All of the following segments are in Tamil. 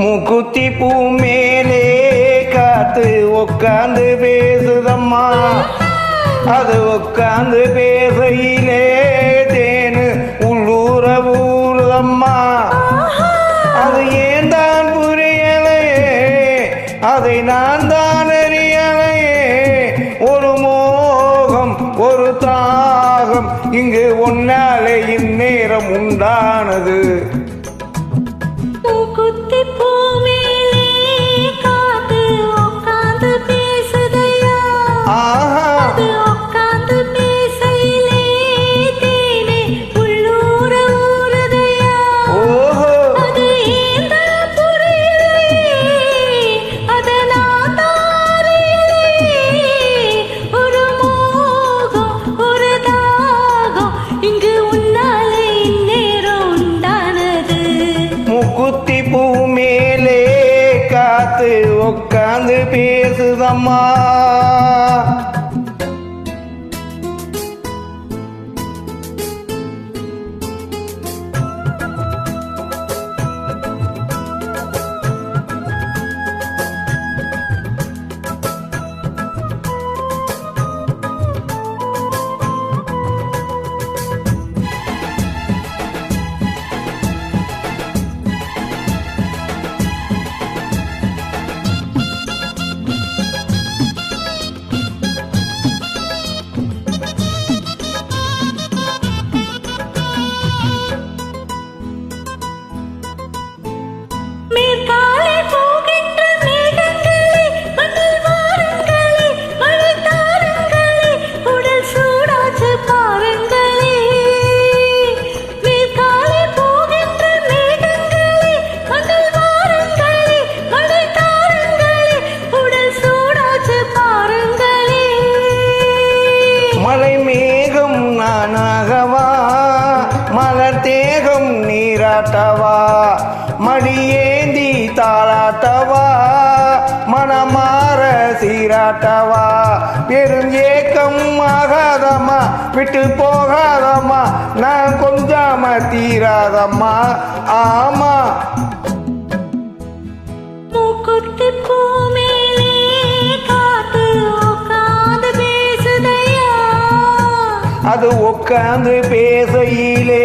மூக்குத்தி பூ மேலே காத்து உக்காந்து பேசுதம்மா. அது உக்காந்து பேசையிலே தேனு உள்ளூர ஊறுதம்மா அது ஏன் தான் புரியலையே அதை நான் தான் அறியலையே ஒரு மோகம் ஒரு தாகம் இங்கு ஒன்னாலே இந்நேரம் உண்டானது. மூக்குத்தி பூ பேசுதம்மா சீராட்டவா பெரும் ஏக்கம் ஆகாதம்மா. விட்டு போகாதம்மா. நான் கொஞ்சாம தீராதம்மா. ஆமா. மூக்குத்தி அது உட்காந்து பேசையிலே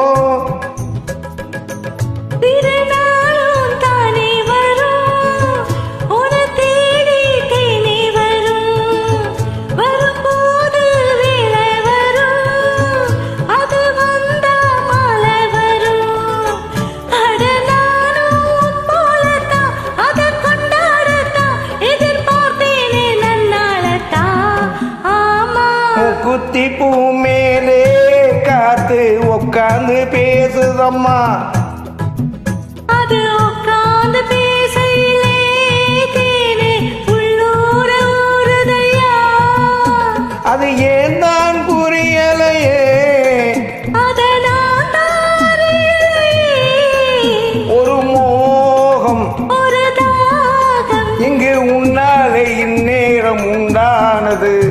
குத்தி பூ மேலே காத்து உட்காந்து பேசுதம்மா. அது ஏன் தான் புரியலையே. ஒரு மோகம். இங்கு உன்னாலே இந்நேரம் உண்டானது.